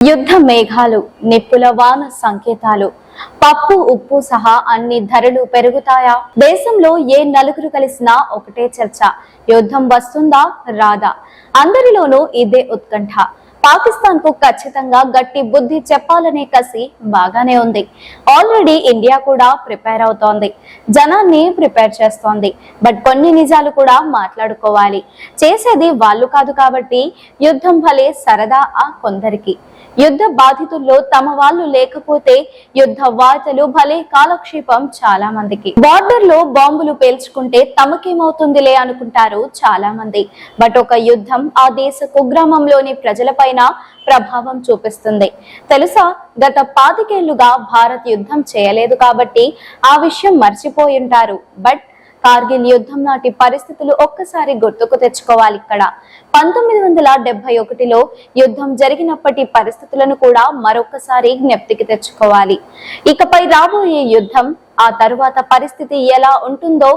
యుద్ధ మేఘాలు నిప్పుల వాన సంకేతాలు పప్పు ఉప్పు సహా అన్ని ధరలు పెరుగుతాయా? దేశంలో ఏ నలుగురు కలిసినా ఒకటే చర్చ. యుద్ధం వస్తుందా? రాదా. అందరిలోనూ ఇదే ఉత్కంఠ. పాకిస్తాన్కు ఖచ్చితంగా గట్టి బుద్ధి చెప్పాలనే కసి బాగానే ఉంది. ఆల్రెడీ ఇండియా కూడా ప్రిపేర్ అవుతోంది. జనాన్ని ప్రిపేర్ చేస్తోంది. బట్ కొన్ని నిజాలు కూడా మాట్లాడుకోవాలి. చేసేది వాళ్ళు కాదు కాబట్టి యుద్ధం భలే సరదా ఆ కొందరికి. యుద్ధ బాధితుల్లో తమ వాళ్ళు లేకపోతే యుద్ధ వార్తలు భలే కాలక్షేపం చాలా మందికి. బార్డర్లో బాంబులు పేల్చుకుంటే తమకేమవుతుందిలే అనుకుంటారు చాలా మంది. బట్ ఒక యుద్ధం ఆ దేశ కుగ్రామంలోని పైన ప్రభావం చూపిస్తుంది. తెలుసా గత పాతికేళ్ళుగా భారత్ యుద్ధం చేయలేదు కాబట్టి ఆ విషయం మర్చిపోయి ఉంటారు. బట్ కార్గిల్ యుద్ధం నాటి పరిస్థితులు ఒక్కసారి గుర్తుకు తెచ్చుకోవాలి ఇక్కడ. పంతొమ్మిది వందల డెబ్బై ఒకటిలో యుద్ధం జరిగినప్పటి పరిస్థితులను కూడా మరొకసారి జ్ఞప్తికి తెచ్చుకోవాలి. ఇకపై రాబోయే యుద్ధం ఆ తరువాత పరిస్థితి ఎలా ఉంటుందో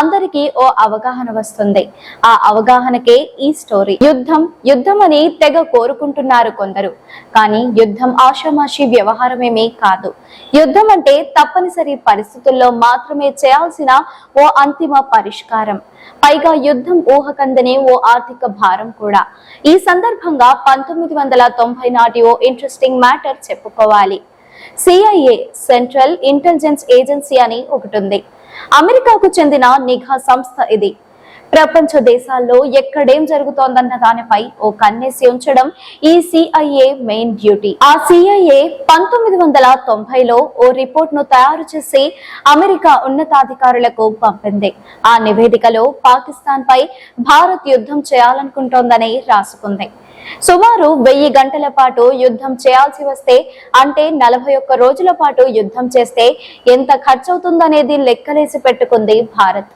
అందరికీ ఓ అవగాహన వస్తుంది. ఆ అవగాహనకే ఈ స్టోరీ. యుద్ధం యుద్ధం అని తెగ కోరుకుంటున్నారు కొందరు. కానీ యుద్ధం ఆషామాషి వ్యవహారమేమీ కాదు. యుద్ధం అంటే తప్పనిసరి పరిస్థితుల్లో మాత్రమే చేయాల్సిన ఓ అంతిమ పరిష్కారం. పైగా యుద్ధం ఊహకందని ఓ ఆర్థిక భారం కూడా. ఈ సందర్భంగా పంతొమ్మిది వందల తొంభై నాటి ఓ ఇంట్రెస్టింగ్ మ్యాటర్ చెప్పుకోవాలి. సిఐఏ సెంట్రల్ ఇంటెలిజెన్స్ ఏజెన్సీ అని ఒకటి ఉంది అమెరికాకు చెందిన నిఘా సంస్థ ఇది. ప్రపంచ దేశాల్లో ఎక్కడేం జరుగుతోందన్న దానిపై ఓ కన్నేసి ఉంచడం ఈ సిఐఏ మెయిన్ డ్యూటీ ఆ సిఐఏ పంతొమ్మిది వందల తొంభైలో ఓ రిపోర్ట్ను తయారు చేసి అమెరికా ఉన్నతాధికారులకు పంపింది. ఆ నివేదికలో పాకిస్తాన్ పై భారత్ యుద్ధం చేయాలనుకుంటోందని రాసుకుంది. సుమారు వెయ్యి గంటల పాటు యుద్ధం చేయాల్సి వస్తే అంటే నలభై ఒక్క రోజుల పాటు యుద్ధం చేస్తే ఎంత ఖర్చవుతుందనేది లెక్కలేసి పెట్టుకుంది భారత్.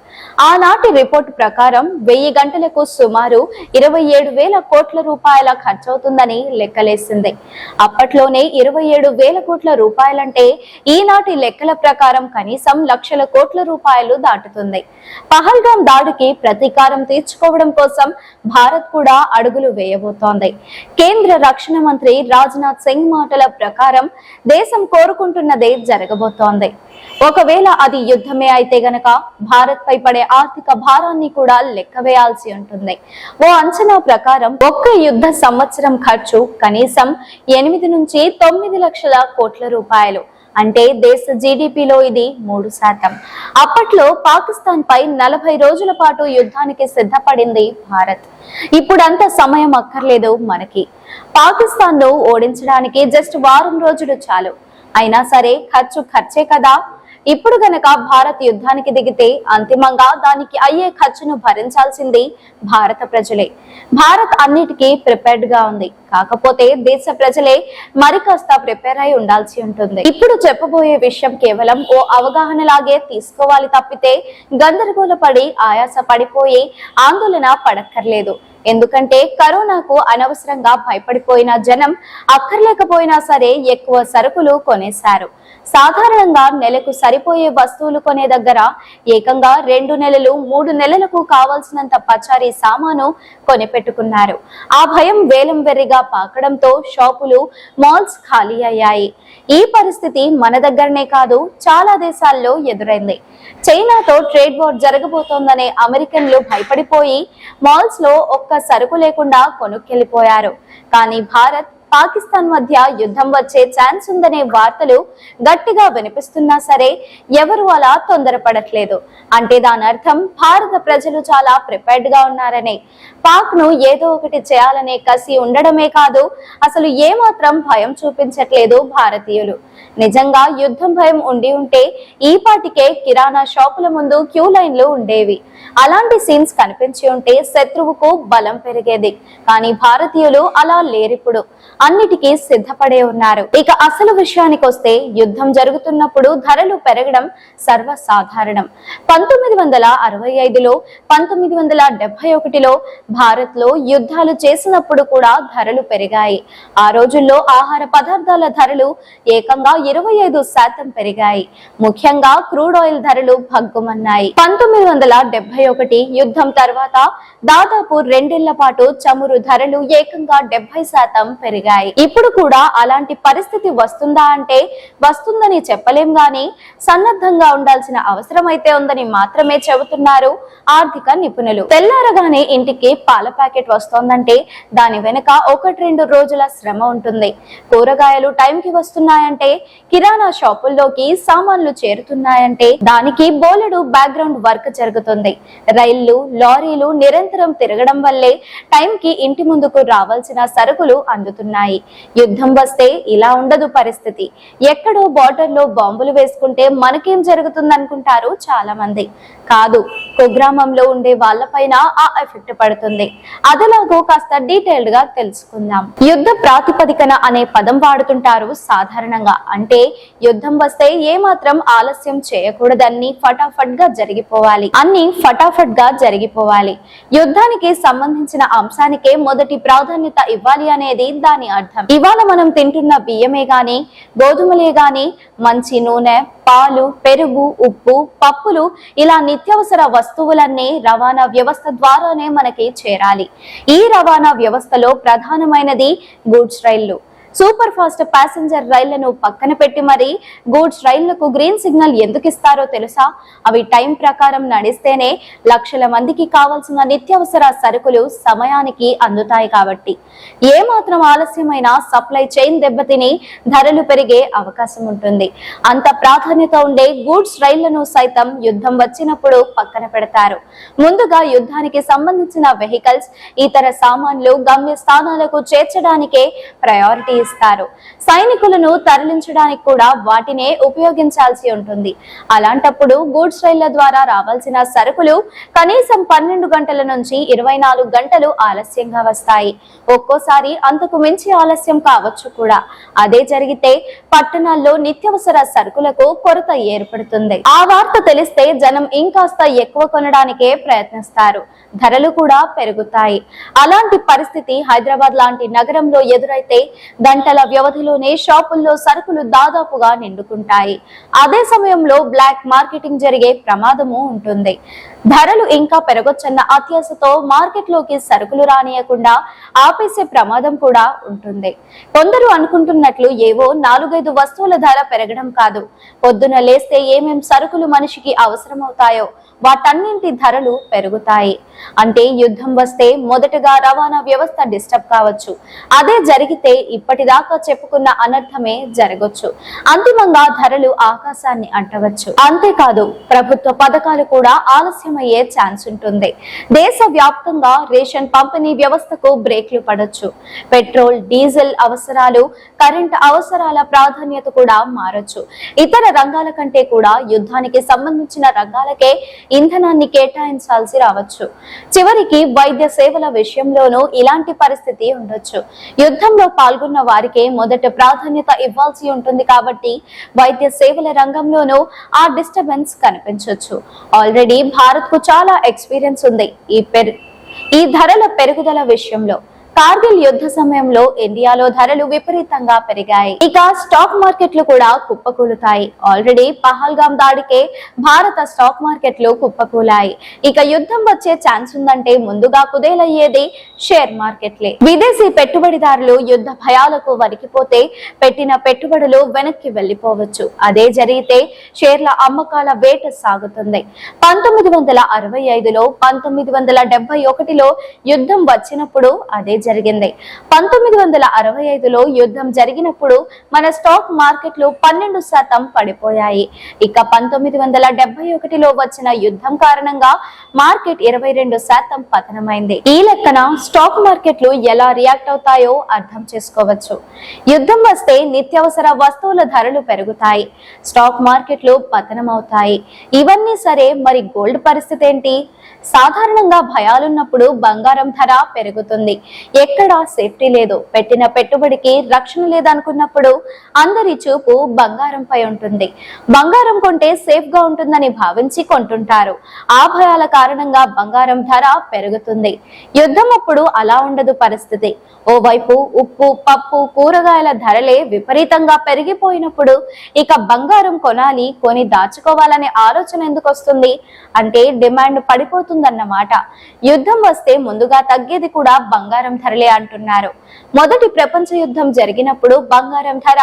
ఆనాటి రిపోర్ట్ ప్రకారం వెయ్యి గంటలకు సుమారు ఇరవై ఏడు వేల కోట్ల రూపాయల ఖర్చవుతుందని లెక్కలేసింది. అప్పట్లోనే ఇరవై ఏడు వేల కోట్ల రూపాయలంటే ఈనాటి లెక్కల ప్రకారం కనీసం లక్షల కోట్ల రూపాయలు దాటుతుంది. పహల్గాం దాడికి ప్రతీకారం తీర్చుకోవడం కోసం భారత్ కూడా అడుగులు వేయబోతోంది. కేంద్ర రక్షణ మంత్రి రాజ్నాథ్ సింగ్ మాటల ప్రకారం దేశం కోరుకుంటున్నదే జరగబోతోంది. ఒకవేళ అది యుద్ధమే అయితే గనక భారత్ పై పడే ఆర్థిక భారాన్ని కూడా లెక్క వేయాల్సి ఉంటుంది. ఓ అంచనా ప్రకారం ఒక్క యుద్ధ సంవత్సరం ఖర్చు కనీసం ఎనిమిది నుంచి తొమ్మిది లక్షల కోట్ల రూపాయలు. అంటే దేశ జీడిపిలో ఇది మూడు శాతం. అప్పట్లో పాకిస్తాన్ పై నలభై రోజుల పాటు యుద్ధానికి సిద్ధపడింది భారత్. ఇప్పుడంత సమయం అక్కర్లేదు మనకి. పాకిస్తాన్ను ఓడించడానికి జస్ట్ వారం రోజులు చాలు. అయినా సరే ఖర్చు ఖర్చే కదా. ఇప్పుడు గనక భారత్ యుద్ధానికి దిగితే అంతిమంగా దానికి అయ్యే ఖర్చును భరించాల్సింది భారత ప్రజలే. భారత్ అన్నిటికీ ప్రిపేర్డ్గా ఉంది. కాకపోతే దేశ ప్రజలే మరి కాస్త ప్రిపేర్ అయి ఉండాల్సి ఉంటుంది. ఇప్పుడు చెప్పబోయే విషయం కేవలం ఓ అవగాహన లాగే తీసుకోవాలి తప్పితే గందరగోళ పడి ఆయాస పడిపోయి ఆందోళన పడక్కర్లేదు. ఎందుకంటే కరోనాకు అనవసరంగా భయపడిపోయిన జనం అక్కర్లేకపోయినా సరే ఎక్కువ సరుకులు కొనేశారు. సాధారణంగా నెలకు సరిపోయే వస్తువులు కొనే దగ్గర ఏకంగా రెండు నెలలు మూడు నెలలకు కావాల్సినంత పచారీ సామాను కొనిపెట్టుకున్నారు. ఆ భయం వేలం వెర్రిగా పాకడంతో షాపులు మాల్స్ ఖాళీ అయ్యాయి. ఈ పరిస్థితి మన దగ్గరనే కాదు చాలా దేశాల్లో ఎదురైంది. చైనాతో ట్రేడ్ వార్ జరగబోతోందనే అమెరికన్లు భయపడిపోయి మాల్స్లో ఒక్క సరుకు లేకుండా కొనుక్కెళ్ళిపోయారు కానీ భారత్ పాకిస్తాన్ మధ్య యుద్ధం వచ్చే ఛాన్స్ ఉందనే వార్తలు గట్టిగా వినిపిస్తున్నా సరే ఎవరు అలా తొందరపడట్లేదు. అంటే దాని అర్థం భారత ప్రజలు చాలా ప్రిపేర్డ్గా ఉన్నారనే. పాక్ను ఏదో ఒకటి చేయాలనే కసి ఉండడమే కాదు అసలు ఏమాత్రం భయం చూపించట్లేదు భారతీయులు. నిజంగా యుద్ధం భయం ఉండి ఉంటే ఈ పాటికే కిరాణా షాపుల ముందు క్యూ లైన్లు ఉండేవి. అలాంటి సీన్స్ కనిపించి ఉంటే శత్రువుకు బలం పెరిగేది. కానీ భారతీయులు అలా లేరిప్పుడు. అన్నిటికీ సిద్ధపడే ఉన్నారు. ఇక అసలు విషయానికి వస్తే యుద్ధం జరుగుతున్నప్పుడు ధరలు పెరగడం సర్వసాధారణం. పంతొమ్మిది వందల అరవై ఐదులో పంతొమ్మిది వందల డెబ్బై ఒకటిలో భారత్లో యుద్ధాలు చేసినప్పుడు కూడా ధరలు పెరిగాయి. ఆ రోజుల్లో ఆహార పదార్థాల ధరలు ఏకంగా ఇరవై ఐదు శాతం పెరిగాయి. ముఖ్యంగా క్రూడ్ ఆయిల్ ధరలు భగ్గుమన్నాయి. పంతొమ్మిది వందల డెబ్బై ఒకటి యుద్ధం తర్వాత దాదాపు రెండేళ్ళ పాటు చమురు ధరలు ఏకంగా డెబ్బై శాతం పెరిగాయి. ఉన్నాయి. ఇప్పుడు కూడా అలాంటి పరిస్థితి వస్తుందా అంటే వస్తుందని చెప్పలేం గాని సన్నద్ధంగా ఉండాల్సిన అవసరం అయితే ఉందని మాత్రమే చెబుతున్నారు ఆర్థిక నిపుణులు. తెల్లారగానే ఇంటికి పాల ప్యాకెట్ వస్తోందంటే దాని వెనుక ఒకటి రెండు రోజుల శ్రమ ఉంటుంది. కూరగాయలు టైంకి వస్తున్నాయంటే కిరాణా షాపుల్లోకి సామాన్లు చేరుతున్నాయంటే దానికి బోలెడు బ్యాక్గ్రౌండ్ వర్క్ జరుగుతుంది. రైళ్ళు లారీలు నిరంతరం తిరగడం వల్లే టైంకి ఇంటి ముందుకు రావాల్సిన సరుకులు అందుతున్నాయి. యుద్ధం వస్తే ఇలా ఉండదు పరిస్థితి. ఎక్కడో బార్డర్లో బాంబులు వేసుకుంటే మనకేం జరుగుతుంది అనుకుంటారు చాలా మంది కాదు కుగ్రామంలో ఉండే వాళ్ళపైన ఆ ఎఫెక్ట్ పడుతుంది. అదలాగో కాస్త డీటెయిల్డ్గా తెలుసుకుందాం. యుద్ధ ప్రాతిపదికన అనే పదం వాడుతుంటారు సాధారణంగా. అంటే యుద్ధం వస్తే ఏ మాత్రం ఆలస్యం చేయకూడదని ఫటాఫట్గా జరిగిపోవాలి. అన్ని ఫటాఫట్గా జరిగిపోవాలి. యుద్ధానికి సంబంధించిన అంశానికే మొదటి ప్రాధాన్యత ఇవ్వాలి అనేది దాని అర్థం. ఇవాళ మనం తింటున్న బియ్యమే గాని గోధుమలే గాని మంచి నూనె పాలు పెరుగు ఉప్పు పప్పులు ఇలా నిత్యావసర వస్తువులన్నీ రవాణా వ్యవస్థ ద్వారానే మనకి చేరాలి. ఈ రవాణా వ్యవస్థలో ప్రధానమైనది గూడ్స్ రైళ్ళు. సూపర్ ఫాస్ట్ ప్యాసింజర్ రైళ్ళను పక్కన పెట్టి మరి గూడ్స్ రైళ్ళకు గ్రీన్ సిగ్నల్ ఎందుకు ఇస్తారో తెలుసా? అవి టైం ప్రకారం నడిస్తేనే లక్షల మందికి కావాల్సిన నిత్యావసర సరుకులు సమయానికి అందుతాయి కాబట్టి. ఏ మాత్రం ఆలస్యమైన సప్లై చైన్ దెబ్బతిని ధరలు పెరిగే అవకాశం ఉంటుంది. అంత ప్రాధాన్యత ఉండే గూడ్స్ రైళ్ళను సైతం యుద్ధం వచ్చినప్పుడు పక్కన పెడతారు. ముందుగా యుద్ధానికి సంబంధించిన వెహికల్స్ ఇతర సామాన్లు గమ్య స్థానాలకు చేర్చడానికే ప్రయారిటీ ఉపయోగిస్తారు సైనికులను తరలించడానికి కూడా వాటినే ఉపయోగించాల్సి ఉంటుంది. అలాంటప్పుడు గూడ్స్ రైళ్ళ ద్వారా రావాల్సిన సరుకులు కనీసం పన్నెండు గంటల నుంచి ఇరవై నాలుగు గంటలు ఆలస్యంగా వస్తాయి. ఒక్కోసారి అంతకు మించి ఆలస్యం కావచ్చు కూడా. అదే జరిగితే పట్టణాల్లో నిత్యావసర సరుకులకు కొరత ఏర్పడుతుంది. ఆ వార్త తెలిస్తే జనం ఇంకాస్త ఎక్కువ కొనడానికే ప్రయత్నిస్తారు. ధరలు కూడా పెరుగుతాయి. అలాంటి పరిస్థితి హైదరాబాద్ లాంటి నగరంలో ఎదురైతే గంటల వ్యవధిలోనే షాపుల్లో సరుకులు దాదాపుగా నిండుకుంటాయి. అదే సమయంలో బ్లాక్ మార్కెటింగ్ జరిగే ప్రమాదము ఉంటుంది. ధరలు ఇంకా పెరగొచ్చన్న అత్యాశతో మార్కెట్లోకి సరుకులు రానియకుండా ఆపేసే ప్రమాదం కూడా ఉంటుంది. కొందరు అనుకుంటున్నట్లు ఏవో నాలుగైదు వస్తువుల ధర పెరగడం కాదు. పొద్దున లేస్తే ఏమేం సరుకులు మనిషికి అవసరమవుతాయో వాటన్నింటి ధరలు పెరుగుతాయి. అంటే యుద్ధం వస్తే మొదటగా రవాణా వ్యవస్థ డిస్టర్బ్ కావచ్చు. అదే జరిగితే ఇప్పటిదాకా చెప్పుకున్న అనర్థమే జరగొచ్చు. అంతిమంగా ధరలు ఆకాశాన్ని అంటవచ్చు. అంతేకాదు ప్రభుత్వ పథకాలు కూడా ఆలస్యమయ్యే ఛాన్స్ ఉంటుంది. దేశ వ్యాప్తంగా రేషన్ పంపిణీ వ్యవస్థకు బ్రేక్లు పడొచ్చు. పెట్రోల్ డీజిల్ అవసరాలు కరెంట్ అవసరాల ప్రాధాన్యత కూడా మారొచ్చు. ఇతర రంగాల కంటే కూడా యుద్ధానికి సంబంధించిన రంగాలకే ఇంధనాన్ని కేటాయించాల్సి రావచ్చు. చివరికి వైద్య సేవల విషయంలోనూ ఇలాంటి పరిస్థితి ఉండొచ్చు. యుద్ధంలో పాల్గొన్న వారికే మొదట ప్రాధాన్యత ఇవ్వాల్సి ఉంటుంది కాబట్టి వైద్య సేవల రంగంలోనూ ఆ డిస్టర్బెన్స్ కనిపించవచ్చు ఆల్రెడీ భారత్కు చాలా ఎక్స్పీరియన్స్ ఉంది ఈ పెరు ఈ ధరల పెరుగుదల విషయంలో. కార్గిల్ యుద్ధ సమయంలో ఇండియాలో ధరలు విపరీతంగా పెరిగాయి. ఇక స్టాక్ మార్కెట్లు కూడా కుప్పకూలుతాయి. ఆల్రెడీ పహల్గాం దాడికే భారత స్టాక్ మార్కెట్లు కుప్పకూలాయి. ఇక యుద్ధం వచ్చే ఛాన్స్ ఉందంటే ముందుగా కుదేలయ్యేది షేర్ మార్కెట్లే విదేశీ పెట్టుబడిదారులు యుద్ధ భయాలకు వణికిపోతే పెట్టిన పెట్టుబడులు వెనక్కి వెళ్ళిపోవచ్చు అదే జరిగితే షేర్ల అమ్మకాల వేట సాగుతుంది. పంతొమ్మిది వందల అరవై ఐదులో పంతొమ్మిది వందల డెబ్బై ఒకటిలో యుద్ధం వచ్చినప్పుడు అదే జరిగింది. పంతొమ్మిది వందల అరవై ఐదులో యుద్ధం జరిగినప్పుడు మన స్టాక్ మార్కెట్లు పన్నెండు శాతం పడిపోయాయి. ఇక పంతొమ్మిది వందల డెబ్బై ఒకటిలో వచ్చిన యుద్ధం కారణంగా మార్కెట్ ఇరవై రెండు శాతం పతనమైంది. ఈ లెక్కన స్టాక్ మార్కెట్లు ఎలా రియాక్ట్ అవుతాయో అర్థం చేసుకోవచ్చు. యుద్ధం వస్తే నిత్యావసర వస్తువుల ధరలు పెరుగుతాయి. స్టాక్ మార్కెట్లు పతనం అవుతాయి ఇవన్నీ సరే మరి గోల్డ్ పరిస్థితి ఏంటి? సాధారణంగా భయాలున్నప్పుడు బంగారం ధర పెరుగుతుంది. ఎక్కడా సేఫ్టీ లేదు. పెట్టిన పెట్టుబడికి రక్షణ లేదనుకున్నప్పుడు అందరి చూపు బంగారంపై ఉంటుంది. బంగారం కొంటే సేఫ్గా ఉంటుందని భావించి కొంటుంటారు. ఆ భయాల కారణంగా బంగారం ధర పెరుగుతుంది. యుద్ధం అప్పుడు అలా ఉండదు పరిస్థితి. ఓవైపు ఉప్పు పప్పు కూరగాయల ధరలే విపరీతంగా పెరిగిపోయినప్పుడు ఇక బంగారం కొనాలి కొని దాచుకోవాలనే ఆలోచన ఎందుకు వస్తుంది అంటే డిమాండ్ పడిపోతుంది. పడిపోతుందన్నమాట యుద్ధం వస్తే ముందుగా తగ్గేది కూడా బంగారం ధరలే అంటున్నారు. మొదటి ప్రపంచ యుద్ధం జరిగినప్పుడు బంగారం ధర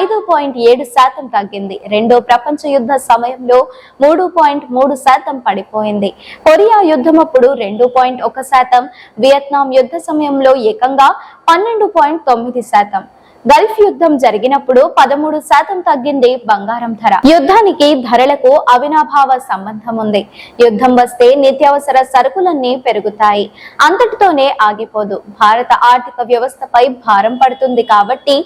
ఐదు పాయింట్ ఏడు శాతం తగ్గింది. రెండో ప్రపంచ యుద్ధ సమయంలో మూడు పాయింట్ మూడు శాతం పడిపోయింది. కొరియా యుద్ధం అప్పుడు రెండు పాయింట్ ఒక శాతం వియత్నాం యుద్ధ సమయంలో ఏకంగా పన్నెండు పాయింట్ తొమ్మిది శాతం. గల్ఫ్ యుద్ధం జరిగినప్పుడు పదమూడు శాతం తగ్గింది బంగారం ధర. యుద్ధానికి ధరలకు అవినాభావ సంబంధం ఉంది. యుద్ధం వస్తే నిత్యావసర సరుకులన్నీ పెరుగుతాయి. అంతటితోనే ఆగిపోదు. భారత ఆర్థిక వ్యవస్థపై భారం పడుతుంది కాబట్టి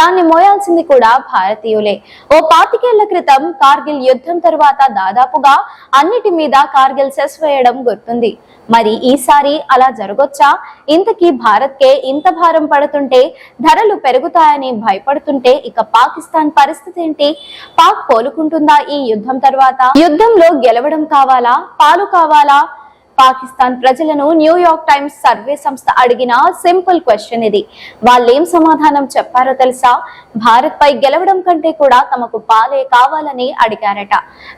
దాన్ని మోయాల్సింది కూడా భారతీయులే. ఓ పాతికేళ్ళ క్రితం కార్గిల్ యుద్ధం తరువాత దాదాపుగా అన్నిటి మీద కార్గిల్ సెస్ వేయడం గుర్తుంది. మరి ఈసారి అలా జరగొచ్చా? ఇంతకీ భారత్ కే ఇంత భారం పడుతుంటే ధరలు పెరుగుతాయి? పెరుగుతాయని భయపడుతుంటే ఇక పాకిస్తాన్ పరిస్థితి ఏంటి? పాక్ కోలుకుంటుందా ఈ యుద్ధం తర్వాత? యుద్ధంలో గెలవడం కావాలా? పాలు కావాలా? పాకిస్తాన్ ప్రజలను న్యూయార్క్ టైమ్స్ సర్వే సంస్థ అడిగిన సింపుల్ క్వశ్చన్ ఇది. వాళ్ళేం సమాధానం చెప్పారో తెలుసా? భారత్ పై గెలవడం కంటే కూడా తమకు పాలే కావాలని అడిగారట.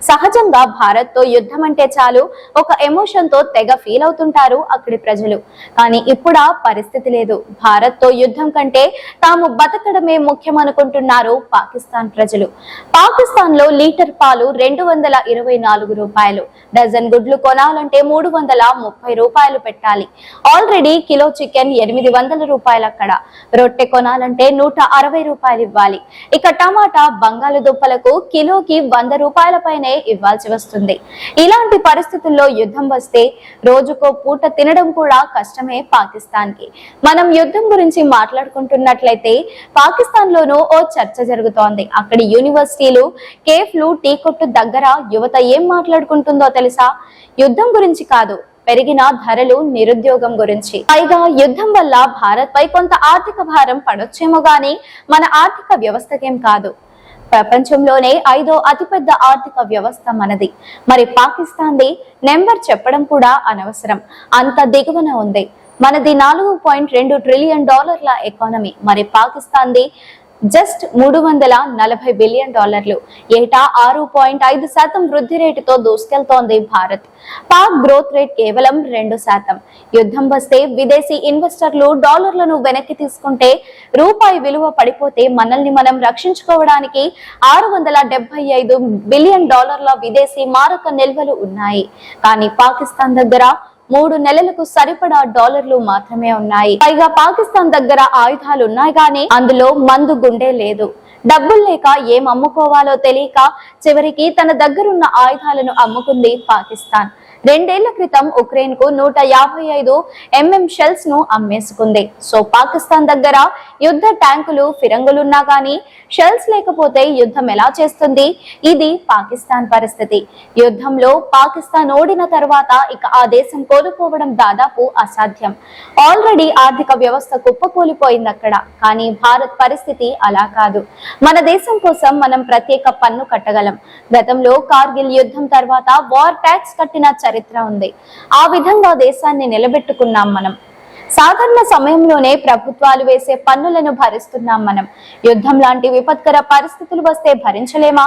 సహజంగా భారత్తో యుద్ధం అంటే చాలు ఒక ఎమోషన్తో తెగ ఫీల్ అవుతుంటారు అక్కడి ప్రజలు. కానీ ఇప్పుడా పరిస్థితి లేదు. భారత్తో యుద్ధం కంటే తాము బతకడమే ముఖ్యం అనుకుంటున్నారు పాకిస్తాన్ ప్రజలు. పాకిస్తాన్లో లీటర్ పాలు రెండు వందల ఇరవై నాలుగు రూపాయలు. డజన్ గుడ్లు కొనాలంటే మూడు వందల ముప్పై రూపాయలు పెట్టాలి. ఆల్రెడీ కిలో చికెన్ ఎనిమిది వందల రూపాయలు అక్కడ. రొట్టె కొనాలంటే నూట అరవై రూపాయలు ఇవ్వాలి. ఇక టమాటా బంగాళదుంపలకు కిలోకి వంద రూపాయల పైనే ఇవ్వాల్సి వస్తుంది. ఇలాంటి పరిస్థితుల్లో యుద్ధం వస్తే రోజుకో పూట తినడం కూడా కష్టమే పాకిస్తాన్కి మనం యుద్ధం గురించి మాట్లాడుకుంటున్నట్లయితే పాకిస్తాన్ లోనూ ఓ చర్చ జరుగుతోంది. అక్కడి యూనివర్సిటీలు కేఫ్లు టీ కొట్టు దగ్గర యువత ఏం మాట్లాడుకుంటుందో తెలుసా? యుద్ధం గురించి కాదు. పెరిగిన ధరలు నిరుద్యోగం గురించి. పైగా యుద్ధం వల్ల భారత్ పై కొంత ఆర్థిక భారం పడొచ్చేమో గానీ మన ఆర్థిక వ్యవస్థకేం కాదు. ప్రపంచంలోనే ఐదో అతిపెద్ద ఆర్థిక వ్యవస్థ మనది. మరి పాకిస్తాన్ది నెంబర్ చెప్పడం కూడా అనవసరం. అంత దిగువన ఉంది. మనది నాలుగు పాయింట్ రెండు ట్రిలియన్ డాలర్ల ఎకానమీ. మరి పాకిస్తాన్ది జస్ట్ మూడు వందల నలభై బిలియన్ డాలర్లు. ఏటా ఆరు పాయింట్ ఐదు శాతం వృద్ధి రేటుతో దూసుకెళ్తోంది భారత్. పాక్ గ్రోత్ రేట్ కేవలం రెండు శాతం. యుద్ధం వస్తే విదేశీ ఇన్వెస్టర్లు డాలర్లను వెనక్కి తీసుకుంటే రూపాయి విలువ పడిపోతే మనల్ని మనం రక్షించుకోవడానికి ఆరు వందల డెబ్బై ఐదు బిలియన్ డాలర్ల విదేశీ మారక నిల్వలు ఉన్నాయి. కానీ పాకిస్తాన్ దగ్గర మూడు నెలలకు సరిపడా డాలర్లు మాత్రమే ఉన్నాయి. పైగా పాకిస్తాన్ దగ్గర ఆయుధాలు ఉన్నాయి కానీ అందులో మందు గుండె లేదు. డబ్బులు లేక ఏం అమ్ముకోవాలో తెలియక చివరికి తన దగ్గరున్న ఆయుధాలను అమ్ముకుంది పాకిస్తాన్. రెండేళ్ళ క్రితం ఉక్రెయిన్కు నూట యాభై ఐదు ఎంఎం షెల్స్ను అమ్మేసుకుంది. సో పాకిస్తాన్ దగ్గర యుద్ధ ట్యాంకులు ఫిరంగులున్నా గానీ షెల్స్ లేకపోతే యుద్ధం ఎలా చేస్తుంది? ఇది పాకిస్తాన్ పరిస్థితి. యుద్ధంలో పాకిస్తాన్ ఓడిన తర్వాత ఇక ఆ దేశం కోలుకోవడం దాదాపు అసాధ్యం. ఆల్రెడీ ఆర్థిక వ్యవస్థ కుప్పకూలిపోయింది అక్కడ కానీ భారత్ పరిస్థితి అలా కాదు. మన దేశం కోసం మనం ప్రత్యేక పన్ను కట్టగలం. గతంలో కార్గిల్ యుద్ధం తర్వాత వార్ ట్యాక్స్ కట్టిన చరిత్ర ఉంది. ఆ విధంగా దేశాన్ని నిలబెట్టుకున్నాం మనం. సాధారణ సమయంలోనే ప్రభుత్వాలు వేసే పన్నులను భరిస్తున్నాం మనం. యుద్ధం లాంటి విపత్కర పరిస్థితులు వస్తే భరించలేమా?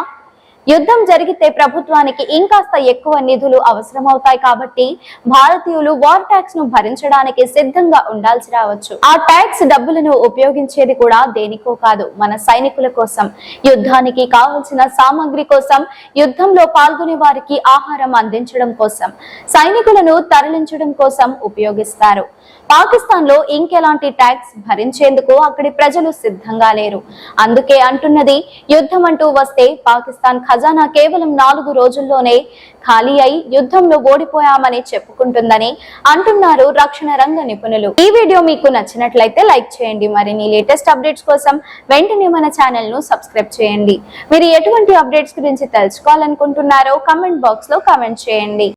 యుద్ధం జరిగితే ప్రభుత్వానికి ఇంకాస్త ఎక్కువ నిధులు అవసరమవుతాయి కాబట్టి భారతీయులు వార్ ట్యాక్స్ను భరించడానికి సిద్ధంగా ఉండాల్సి రావచ్చు. ఆ ట్యాక్స్ డబ్బులను ఉపయోగించేది కూడా దేనికో కాదు మన సైనికుల కోసం. యుద్ధానికి కావలసిన సామాగ్రి కోసం యుద్ధంలో పాల్గొనే వారికి ఆహారం అందించడం కోసం సైనికులను తరలించడం కోసం ఉపయోగిస్తారు. పాకిస్తాన్లో ఇంకెలాంటి ట్యాక్స్ భరించేందుకు అక్కడి ప్రజలు సిద్ధంగా లేరు. అందుకే అంటున్నది యుద్ధం అంటూ వస్తే పాకిస్తాన్ ఖజానా కేవలం నాలుగు రోజుల్లోనే ఖాళీ అయి యుద్ధంలో ఓడిపోయామని చెప్పుకుంటుందని అంటున్నారు రక్షణ రంగ నిపుణులు. ఈ వీడియో మీకు నచ్చినట్లయితే లైక్ చేయండి. మరిన్ని లేటెస్ట్ అప్డేట్స్ కోసం వెంటనే మన ఛానల్ను సబ్స్క్రైబ్ చేయండి. మీరు ఎటువంటి అప్డేట్స్ గురించి తెలుసుకోవాలనుకుంటున్నారో కమెంట్ బాక్స్లో కమెంట్ చేయండి.